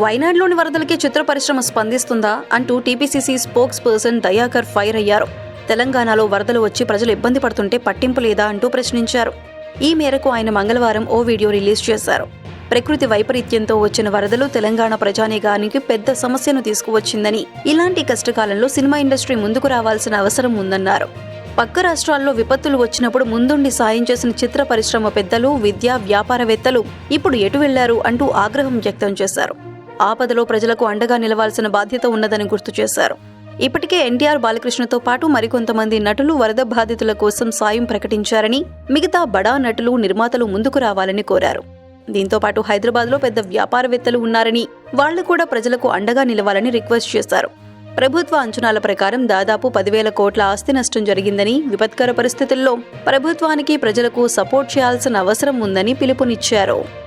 వైనాడ్లోని వరదలకే చిత్ర పరిశ్రమ స్పందిస్తుందా అంటూ TPCC spokesperson Dayakar fire అయ్యారు. తెలంగాణలో వరదలు వచ్చి ప్రజలు ఇబ్బంది పడుతుంటే పట్టింపు లేదా అంటూ ప్రశ్నించారు. ఈ మేరకు ఆయన మంగళవారం ఓ వీడియో రిలీజ్ చేశారు. ప్రకృతి వైపరీత్యంతో వచ్చిన వరదలు తెలంగాణ ప్రజానీకానికి పెద్ద సమస్యను తీసుకువచ్చిందని ఇలాంటి కష్టకాలంలో సినిమా ఇండస్ట్రీ ముందుకు రావాల్సిన అవసరం ఉందన్నారు. పక్క రాష్ట్రాల్లో విపత్తులు వచ్చినప్పుడు ముందుండి సాయం చేసిన చిత్ర పరిశ్రమ పెద్దలు విద్యా వ్యాపారవేత్తలు ఇప్పుడు ఎటు వెళ్ళారు అంటూ ఆగ్రహం వ్యక్తం చేశారు. ఆపదలో ప్రజలకు అండగా నిలవాల్సిన బాధ్యత ఉన్నదని గుర్తు చేశారు. ఇప్పటికే ఎన్టీఆర్ బాలకృష్ణతో పాటు మరికొంతమంది నటులు వరద బాధితుల కోసం సాయం ప్రకటించారని మిగతా బడా నటులు నిర్మాతలు ముందుకు రావాలని కోరారు. దీంతో పాటు హైదరాబాద్లో పెద్ద వ్యాపారవేత్తలు ఉన్నారని వాళ్ళు కూడా ప్రజలకు అండగా నిలవాలని రిక్వెస్ట్ చేశారు. ప్రభుత్వ అంచనాల ప్రకారం దాదాపు పదివేల కోట్ల ఆస్తి నష్టం జరిగిందని విపత్కర పరిస్థితుల్లో ప్రభుత్వానికి ప్రజలకు సపోర్ట్ చేయాల్సిన అవసరం ఉందని పిలుపునిచ్చారు.